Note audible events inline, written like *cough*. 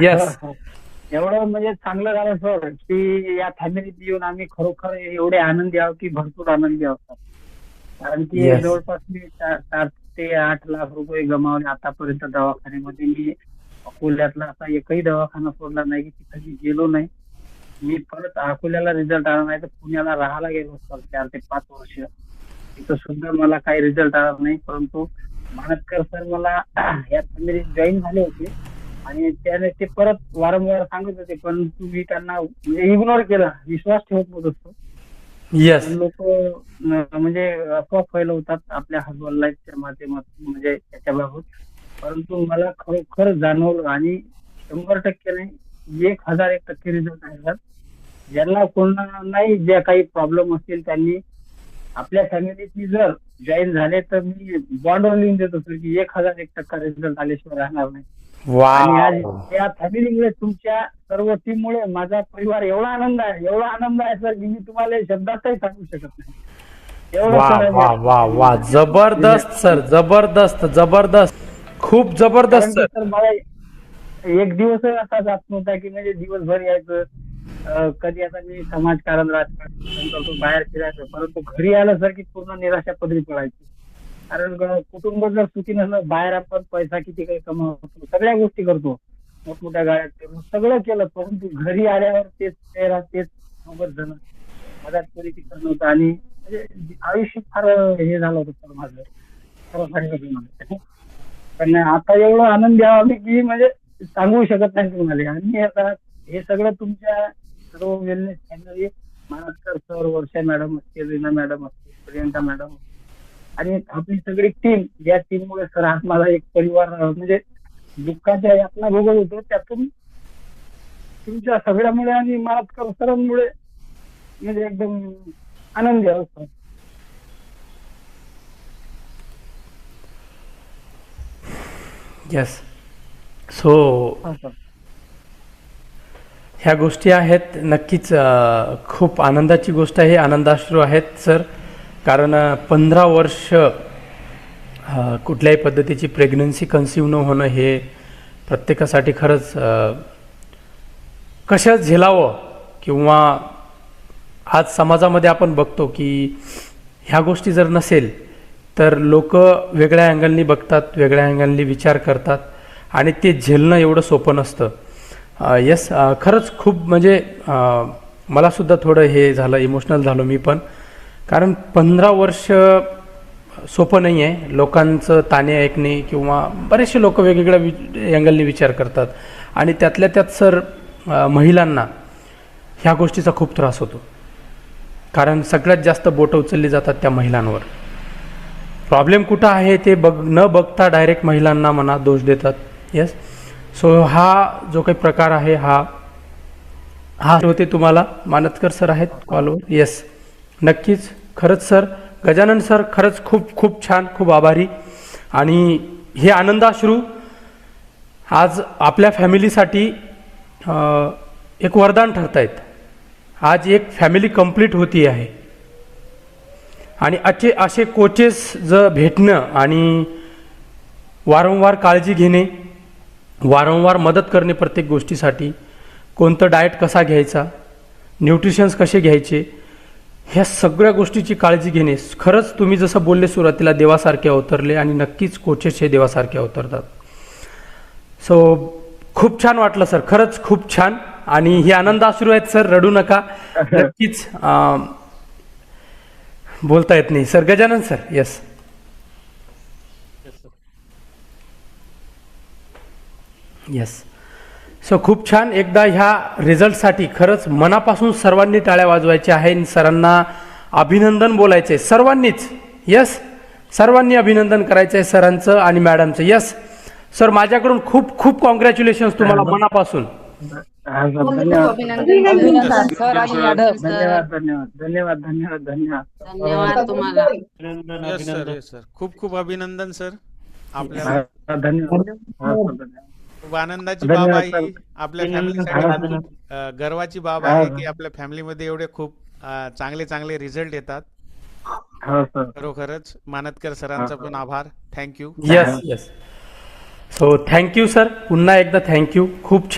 Yes *laughs* एवढं म्हणजे चांगलं झालं सर की या फॅमिलीत येऊन आम्ही खरोखर एवढे आनंदी आहोत की भरपूर आनंदी आहोत कारण की. जवळपास मी सात ते आठ लाख रुपये गमावले आतापर्यंत दवाखान्यामध्ये. मी अकोल्यातला असा एकही दवाखाना सोडला नाही की तिथे मी गेलो नाही. मी परत अकोल्याला रिझल्ट आला नाही तर पुण्याला राहायला गेलो सर चार ते पाच वर्ष. तिथं सुद्धा मला काही रिझल्ट आला नाही परंतु मानतकर सर मला या फॅमिलीत जॉईन झाले होते. आणि त्याने ते परत वारंवार सांगत होते पण तुम्ही त्यांना म्हणजे इग्नोर केला विश्वास ठेवत नव्हतो सर. येस लोक म्हणजे अफवा फैलवतात आपल्या हर्बल लाईफच्या माध्यमातून म्हणजे त्याच्याबाबत. परंतु मला खरोखर जाणवलं आणि शंभर टक्के नाही एक हजार एक टक्के रिझल्ट आहे सर. ज्यांना कोणा नाही ज्या काही प्रॉब्लेम असतील त्यांनी आपल्या फॅमिलीची जर जॉईन झाले तर मी बॉन्डवर लिहून देतो सर की एक हजार एक टक्का रिझल्ट आल्याशिवाय राहणार नाही. आणि आज वा या फॅमिलीमुळे तुमच्या सर्व टीममुळे माझा परिवार एवढा आनंद आहे एवढा आनंद आहे सर की मी तुम्हाला शब्दातही सांगू शकत नाही. एवढं वा सर वा वा वा जबरदस्त सर जबरदस्त जबरदस्त. खूप जबरदस्त सर. सर मला एक दिवस असा जात नव्हता की म्हणजे दिवसभर यायचं. अं, कधी आता मी समाजकारण राजकारण करतो बाहेर फिरायचं परंतु घरी आलं सर की पूर्ण निराशा पदरी पडायची. कारण कुटुंब जर सुखी नसलं बाहेर आपण पैसा किती काही कमावतो सगळ्या गोष्टी करतो. मोठमोठ्या गाड्यात फिरून सगळं केलं परंतु घरी आल्यावर तेच चेहरा तेच सोबत जण मदत तरी ती करणं नव्हतं. आणि म्हणजे आयुष्य फार हे झालं होतं सर माझं. खरं सांगितलं मला पण आता एवढं आनंद द्यावा मी की म्हणजे सांगू शकत नाही तुम्हाला आणि आता हे सगळं तुमच्या सर्व wellness family Manaskar sir Varsha madam असतील रीना मॅडम असतील प्रियंका मॅडम आणि आपली सगळी टीम या टीममुळे सर आज माझा एक परिवार म्हणजे दुःखाच्या यातना भोगत होतो. त्यातून तुमच्या सगळ्यामुळे आणि मानसकर सरांमुळे म्हणजे एकदम आनंदी आहोत सर. येस सो हा, ह्या गोष्टी आहेत. नक्कीच खूप आनंदाची गोष्ट आहे. आनंदाश्रू आहेत सर. कारण पंधरा वर्ष कुठल्याही पद्धतीची प्रेग्नन्सी कन्सिव्ह न होणं हे प्रत्येकासाठी खरंच कशा झेलावं किंवा आज समाजामध्ये आपण बघतो की ह्या गोष्टी जर नसेल तर लोक वेगळ्या अँगलनी बघतात वेगळ्या अँगलनी विचार करतात आणि ते झेलणं एवढं सोपं नसतं. येस खरंच खूप म्हणजे मलासुद्धा थोडं हे झालं इमोशनल झालो मी पण. कारण पंधरा वर्ष सोपं नाही आहे लोकांचं ताणे ऐकणे किंवा बरेचसे लोक वेगवेगळ्या वि अँगलने विचार करतात. आणि त्यातल्या त्यात सर महिलांना ह्या गोष्टीचा खूप त्रास होतो. कारण सगळ्यात जास्त बोटं उचलली जातात त्या महिलांवर. प्रॉब्लेम कुठं आहे ते बघ न बघता डायरेक्ट महिलांना म्हणा दोष देतात. येस सो हा जो काही प्रकार आहे हा हा होते तुम्हाला. मानतकर सर आहेत कॉलवर येस नक्कीच. खरंच सर गजानन सर खरंच खूप खूप छान खूप आभारी. आणि हे आनंदाश्रू आज आपल्या फॅमिलीसाठी एक वरदान ठरत आहेत आज एक फॅमिली कंप्लीट होती आहे. आणि असे असे कोचेस जर भेटणं आणि वारंवार काळजी घेणे वारंवार मदत करणे प्रत्येक गोष्टीसाठी कोणतं डाएट कसा घ्यायचा न्यूट्रिशन्स कसे घ्यायचे ह्या सगळ्या गोष्टीची काळजी घेणे. खरंच तुम्ही जसं बोलले सुरुवातीला देवासारखे अवतरले आणि नक्कीच कोचेस हे देवासारखे अवतरतात. सो खूप छान वाटलं सर खरंच खूप छान. आणि ही आनंद अश्रू आहेत सर रडू नका. *laughs* नक्कीच बोलता येत नाही. Sir Gajanan sir yes yes so खूप छान. एकदा ह्या रिझल्टसाठी खरंच मनापासून सर्वांनी टाळ्या वाजवायच्या आहे आणि सरांना अभिनंदन बोलायचे सर्वांनीच. यस सर्वांनी अभिनंदन करायचं आहे सरांचं आणि मॅडमचं यस सर माझ्याकडून खूप खूप कॉंग्रॅच्युलेशन तुम्हाला मनापासून. खूप धन्यवाद. अभिनंदन. अभिनंदन सर. आणि मॅडम धन्यवाद धन्यवाद. धन्यवाद धन्यवाद धन्यवाद. धन्यवाद तुम्हाला. येस सर येस सर खूप खूप अभिनंदन सर. आपल्याला धन्यवाद. आनंदाची बाब आहे. ही. आपल्या फॅमिलीसाठी गर्वाची बाब हा, आहे. की आपल्या फॅमिलीमध्ये एवढे खूप चांगले चांगले रिझल्ट येतात. हो सर. खरोखरच मानतकर सरांचा पण आभार. Thank you yes yes so thank you sir पुन्हा एकदा थँक्यू खूप छान.